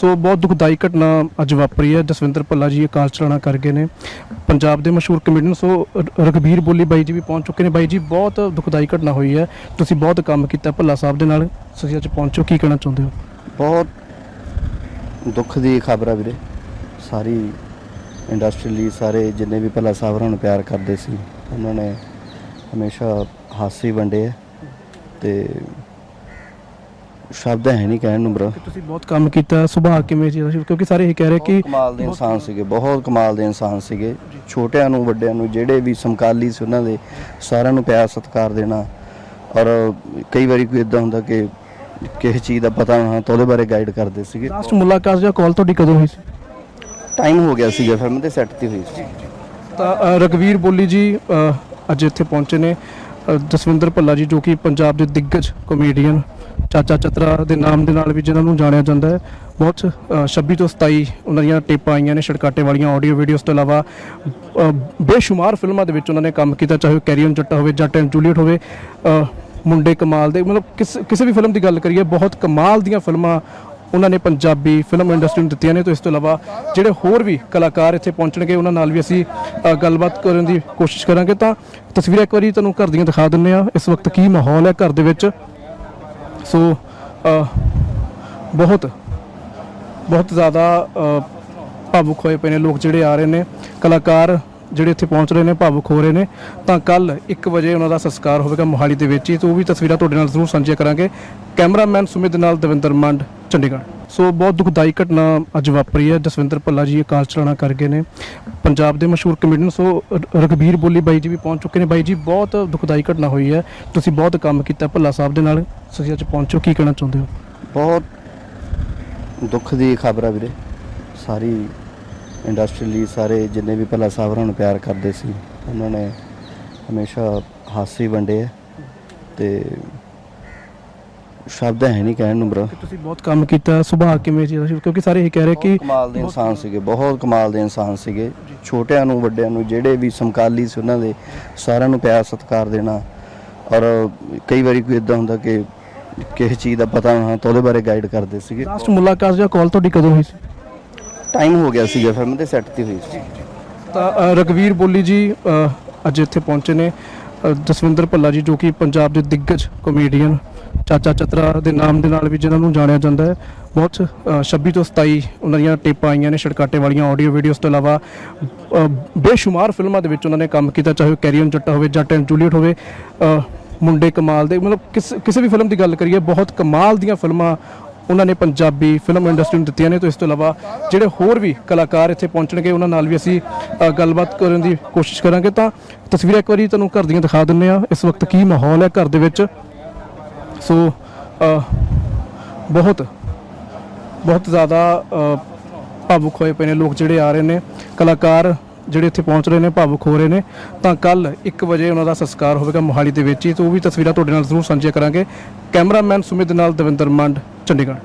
ਸੋ ਬਹੁਤ ਦੁਖਦਾਈ ਘਟਨਾ ਅੱਜ ਵਾਪਰੀ ਹੈ। ਜਸਵਿੰਦਰ ਭੱਲਾ ਜੀ ਅਕਾਲ ਚਲਾਣਾ ਕਰ ਗਏ ਨੇ। ਪੰਜਾਬ ਦੇ ਮਸ਼ਹੂਰ ਕਮੇਡੀਅਨ ਸੋ ਰ- ਰਘਬੀਰ ਬੋਲੀ ਬਾਈ ਜੀ ਵੀ ਪਹੁੰਚ ਚੁੱਕੇ ਨੇ। ਬਾਈ ਜੀ, ਬਹੁਤ ਦੁਖਦਾਈ ਘਟਨਾ ਹੋਈ ਹੈ। ਤੁਸੀਂ ਬਹੁਤ ਕੰਮ ਕੀਤਾ ਭੱਲਾ ਸਾਹਿਬ ਦੇ ਨਾਲ। ਤੁਸੀਂ ਅੱਜ ਪਹੁੰਚੋ, ਕੀ ਕਹਿਣਾ ਚਾਹੁੰਦੇ ਹੋ? ਬਹੁਤ ਦੁੱਖ ਦੀ ਖਬਰ ਆ ਵੀਰੇ। ਸਾਰੀ ਇੰਡਸਟਰੀ ਲਈ, ਸਾਰੇ ਜਿੰਨੇ ਵੀ ਭੱਲਾ ਸਾਹਿਬ ਹੋਰਾਂ ਨੂੰ ਪਿਆਰ ਕਰਦੇ ਸੀ, ਉਹਨਾਂ ਨੇ ਹਮੇਸ਼ਾ ਹਾਸੀ ਵੰਡੇ ਆ ਤੇ ਸ਼ਬਦ ਹੈ ਨਹੀਂ ਕਹਿਣ ਨੂੰ ਬਰੋ ਕਿ ਤੁਸੀਂ ਬਹੁਤ ਕੰਮ ਕੀਤਾ ਸੁਭਾਅ ਕਿਵੇਂ ਸੀ ਇਹਦਾ? ਕਿਉਂਕਿ ਸਾਰੇ ਇਹ ਕਹਿ ਰਹੇ ਕਿ ਕਮਾਲ ਦੇ ਇਨਸਾਨ ਸੀਗੇ ਬਹੁਤ ਕਮਾਲ ਦੇ ਇਨਸਾਨ ਸੀਗੇ। ਛੋਟਿਆਂ ਨੂੰ ਵੱਡਿਆਂ ਨੂੰ ਜਿਹੜੇ ਵੀ ਸਮਕਾਲੀ ਸੀ ਉਹਨਾਂ ਦੇ ਸਾਰਿਆਂ ਨੂੰ ਪਿਆਰ ਸਤਿਕਾਰ ਦੇਣਾ। ਔਰ ਕਈ ਵਾਰੀ ਕੋਈ ਇਦਾਂ ਹੁੰਦਾ ਕਿ ਕਿਸੇ ਚੀਜ਼ ਦਾ ਪਤਾ ਨਾ ਤਾਂ ਉਹਦੇ ਬਾਰੇ ਗਾਈਡ ਕਰਦੇ ਸੀਗੇ। ਲਾਸਟ ਮੁਲਾਕਾਤ ਜਾਂ ਕਾਲ ਤੁਹਾਡੀ ਕਦੋਂ ਹੋਈ ਸੀ? ਟਾਈਮ ਹੋ ਗਿਆ ਸੀਗਾ ਫਿਲਮ ਦੇ ਸੈੱਟ ਤੇ ਹੋਈ ਸੀ। ਤਾਂ ਅ, ਰਘਵੀਰ ਬੋਲੀ ਜੀ ਅ, ਅੱਜ ਇੱਥੇ ਪਹੁੰਚੇ ਨੇ। ਅ, ਜਸਵਿੰਦਰ ਭੱਲਾ ਜੀ ਜੋ ਕਿ ਪੰਜਾਬ ਦੇ ਦਿੱਗਜ ਕਮੇਡੀਅਨ ਚਾਚਾ ਚਤਰਾ ਦੇ ਨਾਮ ਦੇ ਨਾਲ ਵੀ ਜਿਨ੍ਹਾਂ ਨੂੰ ਜਾਣਿਆ ਜਾਂਦਾ ਹੈ ਬਹੁਤ ਅ, 26 ਤੋਂ 27 ਉਹਨਾਂ ਦੀਆਂ ਟੇਪਾਂ ਆਈਆਂ ਨੇ ਛੜਕਾਟੇ ਵਾਲੀਆਂ ਆਡੀਓ ਵੀਡੀਓਜ਼ ਤੋਂ ਇਲਾਵਾ ਬੇਸ਼ੁਮਾਰ ਫਿਲਮਾਂ ਦੇ ਵਿੱਚ ਉਹਨਾਂ ਨੇ ਕੰਮ ਕੀਤਾ ਚਾਹੇ ਉਹ ਕੈਰੀਅਨ ਜੱਟਾ ਹੋਵੇ ਜੱਟ ਐਂਡ ਜੂਲੀਅਟ ਹੋਵੇ ਮੁੰਡੇ ਕਮਾਲ ਦੇ ਮਤਲਬ ਕਿਸ ਕਿਸੇ ਵੀ ਫਿਲਮ ਦੀ ਗੱਲ ਕਰੀਏ ਬਹੁਤ ਕਮਾਲ ਦੀਆਂ ਫਿਲਮਾਂ ਉਹਨਾਂ ਨੇ ਪੰਜਾਬੀ ਫਿਲਮ ਇੰਡਸਟਰੀ ਨੂੰ ਦਿੱਤੀਆਂ ਨੇ ਤੋਂ ਇਸ ਤੋਂ ਇਲਾਵਾ ਜਿਹੜੇ ਹੋਰ ਵੀ ਕਲਾਕਾਰ ਇੱਥੇ ਪਹੁੰਚਣਗੇ ਉਹਨਾਂ ਨਾਲ ਵੀ ਅਸੀਂ ਗੱਲਬਾਤ ਕਰਨ ਦੀ ਕੋਸ਼ਿਸ਼ ਕਰਾਂਗੇ। ਤਾਂ ਤਸਵੀਰਾਂ ਇੱਕ ਵਾਰੀ ਤੁਹਾਨੂੰ ਘਰ ਦੀਆਂ ਦਿਖਾ ਦਿੰਨੇ ਆ ਇਸ ਵਕਤ ਕੀ ਮਾਹੌਲ ਹੈ ਘਰ ਦੇ ਵਿੱਚ। ਸੋ ਬਹੁਤ ਬਹੁਤ ਜ਼ਿਆਦਾ ਭਾਵੁਕ ਹੋਏ ਪਏ ਨੇ ਲੋਕ ਜਿਹੜੇ ਆ ਰਹੇ ਨੇ। ਕਲਾਕਾਰ ਜਿਹੜੇ ਇੱਥੇ ਪਹੁੰਚ ਰਹੇ ਨੇ, ਭਾਵੁਕ ਹੋ ਰਹੇ ਨੇ। ਤਾਂ ਕੱਲ 1 ਵਜੇ ਉਹਨਾਂ ਦਾ ਸੰਸਕਾਰ ਹੋਵੇਗਾ ਮੋਹਾਲੀ ਦੇ ਵਿੱਚ ਹੀ। ਤੇ ਉਹ ਵੀ ਤਸਵੀਰਾਂ ਤੁਹਾਡੇ ਨਾਲ ਜ਼ਰੂਰ ਸਾਂਝੀਆਂ ਕਰਾਂਗੇ। ਕੈਮਰਾਮੈਨ ਸੁਮਿਤ ਨਾਲ ਦਵਿੰਦਰ ਮੰਡ। ਚੰਡੀਗੜ੍ਹ। ਸੋ ਬਹੁਤ ਦੁਖਦਾਈ ਘਟਨਾ ਅੱਜ ਵਾਪਰੀ ਹੈ। ਜਸਵਿੰਦਰ ਭੱਲਾ ਜੀ ਅਕਾਲ ਚਲਾਣਾ ਕਰ ਗਏ ਨੇ। ਪੰਜਾਬ ਦੇ ਮਸ਼ਹੂਰ ਕਮੇਡੀਅਨ ਸੋ ਰ- ਰਘਬੀਰ ਬੋਲੀ ਬਾਈ ਜੀ ਵੀ ਪਹੁੰਚ ਚੁੱਕੇ ਨੇ। ਬਾਈ ਜੀ, ਬਹੁਤ ਦੁਖਦਾਈ ਘਟਨਾ ਹੋਈ ਹੈ। ਤੁਸੀਂ ਬਹੁਤ ਕੰਮ ਕੀਤਾ ਭੱਲਾ ਸਾਹਿਬ ਦੇ ਨਾਲ। ਤੁਸੀਂ ਅੱਜ ਪਹੁੰਚੋ, ਕੀ ਕਹਿਣਾ ਚਾਹੁੰਦੇ ਹੋ? ਬਹੁਤ ਦੁੱਖ ਦੀ ਖਬਰ ਆ ਵੀਰੇ। ਸਾਰੀ ਇੰਡਸਟਰੀ ਲਈ, ਸਾਰੇ ਜਿੰਨੇ ਵੀ ਭੱਲਾ ਸਾਹਿਬ ਹੋਰਾਂ ਨੂੰ ਪਿਆਰ ਕਰਦੇ ਸੀ, ਉਹਨਾਂ ਨੇ ਹਮੇਸ਼ਾ ਹਾਸੀ ਵੰਡੇ ਆ। ਤੇ ਸ਼ਬਦ ਹੈ ਨਹੀਂ ਕਹਿਣ ਨੂੰ ਬਰੋ ਤੁਸੀਂ ਬਹੁਤ ਕੰਮ ਕੀਤਾ ਸੁਭਾਅ ਕਿਵੇਂ ਸੀ ਇਹਦਾ? ਕਿਉਂਕਿ ਸਾਰੇ ਇਹ ਕਹਿ ਰਹੇ ਕਿ ਕਮਾਲ ਦੇ ਇਨਸਾਨ ਸੀਗੇ ਬਹੁਤ ਕਮਾਲ ਦੇ ਇਨਸਾਨ ਸੀਗੇ। ਛੋਟਿਆਂ ਨੂੰ ਵੱਡਿਆਂ ਨੂੰ ਜਿਹੜੇ ਵੀ ਸਮਕਾਲੀ ਸੀ ਉਹਨਾਂ ਦੇ ਸਾਰਿਆਂ ਨੂੰ ਪਿਆਰ ਸਤਿਕਾਰ ਦੇਣਾ। ਔਰ ਕਈ ਵਾਰੀ ਕੋਈ ਇਦਾਂ ਹੁੰਦਾ ਕਿ ਕਿਸੇ ਚੀਜ਼ ਦਾ ਪਤਾ ਨਾ ਤਾਂ ਉਹਦੇ ਬਾਰੇ ਗਾਈਡ ਕਰਦੇ ਸੀਗੇ। ਲਾਸਟ ਮੁਲਾਕਾਤ ਜਾਂ ਕਾਲ ਤੁਹਾਡੀ ਕਦੋਂ ਹੋਈ ਸੀ? ਟਾਈਮ ਹੋ ਗਿਆ ਸੀਗਾ ਫਿਲਮ ਦੇ ਸੈੱਟ ਤੇ ਹੋਈ ਸੀ। ਤਾਂ ਅ, ਰਘਵੀਰ ਬੋਲੀ ਜੀ ਅ, ਅੱਜ ਇੱਥੇ ਪਹੁੰਚੇ ਨੇ। ਅ, ਜਸਵਿੰਦਰ ਭੱਲਾ ਜੀ ਜੋ ਕਿ ਪੰਜਾਬ ਦੇ ਦਿੱਗਜ ਕਮੇਡੀਅਨ ਚਾਚਾ ਚਤਰਾ ਦੇ ਨਾਮ ਦੇ ਨਾਲ ਵੀ ਜਿਨ੍ਹਾਂ ਨੂੰ ਜਾਣਿਆ ਜਾਂਦਾ ਹੈ। ਬਹੁਤ ਅ, 26 ਤੋਂ 27 ਉਹਨਾਂ ਦੀਆਂ ਟੇਪਾਂ ਆਈਆਂ ਨੇ ਛੜਕਾਟੇ ਵਾਲੀਆਂ ਆਡੀਓ ਵੀਡੀਓਜ਼ ਤੋਂ ਇਲਾਵਾ ਅ, ਬੇਸ਼ੁਮਾਰ ਫਿਲਮਾਂ ਦੇ ਵਿੱਚ ਉਹਨਾਂ ਨੇ ਕੰਮ ਕੀਤਾ ਚਾਹੇ ਉਹ ਕੈਰੀਅਨ ਜੱਟਾ ਹੋਵੇ ਜੱਟ ਐਂਡ ਜੂਲੀਅਟ ਹੋਵੇ ਅ, ਮੁੰਡੇ ਕਮਾਲ ਦੇ ਮਤਲਬ ਕਿਸ ਕਿਸੇ ਵੀ ਫਿਲਮ ਦੀ ਗੱਲ ਕਰੀਏ ਬਹੁਤ ਕਮਾਲ ਦੀਆਂ ਫਿਲਮਾਂ ਉਹਨਾਂ ਨੇ ਪੰਜਾਬੀ ਫਿਲਮ ਇੰਡਸਟਰੀ ਨੂੰ ਦਿੱਤੀਆਂ ਨੇ। ਤੋਂ ਇਸ ਤੋਂ ਇਲਾਵਾ ਜਿਹੜੇ ਹੋਰ ਵੀ ਕਲਾਕਾਰ ਇੱਥੇ ਪਹੁੰਚਣਗੇ ਉਹਨਾਂ ਨਾਲ ਵੀ ਅਸੀਂ ਅ, ਗੱਲਬਾਤ ਕਰਨ ਦੀ ਕੋਸ਼ਿਸ਼ ਕਰਾਂਗੇ। ਤਾਂ ਤਸਵੀਰਾਂ ਇੱਕ ਵਾਰੀ ਤੁਹਾਨੂੰ ਘਰ ਦੀਆਂ ਦਿਖਾ ਦਿੰਨੇ ਆ ਇਸ ਵਕਤ ਕੀ ਮਾਹੌਲ ਹੈ ਘਰ ਦੇ ਵਿੱਚ? ਸੋ ਬਹੁਤ ਬਹੁਤ ਜ਼ਿਆਦਾ ਭਾਵੁਕ ਹੋਏ ਪਏ ਨੇ ਲੋਕ ਜਿਹੜੇ ਆ ਰਹੇ ਨੇ। ਕਲਾਕਾਰ ਜਿਹੜੇ ਇੱਥੇ ਪਹੁੰਚ ਰਹੇ ਨੇ, ਭਾਵੁਕ ਹੋ ਰਹੇ ਨੇ। ਤਾਂ ਕੱਲ 1 ਵਜੇ ਉਹਨਾਂ ਦਾ ਸੰਸਕਾਰ ਹੋਵੇਗਾ ਮੋਹਾਲੀ ਦੇ ਵਿੱਚ। ਹੀ ਤੇ ਉਹ ਵੀ ਤਸਵੀਰਾਂ ਤੁਹਾਡੇ ਨਾਲ ਜ਼ਰੂਰ ਸਾਂਝੀਆਂ ਕਰਾਂਗੇ। ਕੈਮਰਾਮੈਨ ਸੁਮਿਤ ਨਾਲ ਦਵਿੰਦਰ ਮੰਡ, ਚੰਡੀਗੜ੍ਹ।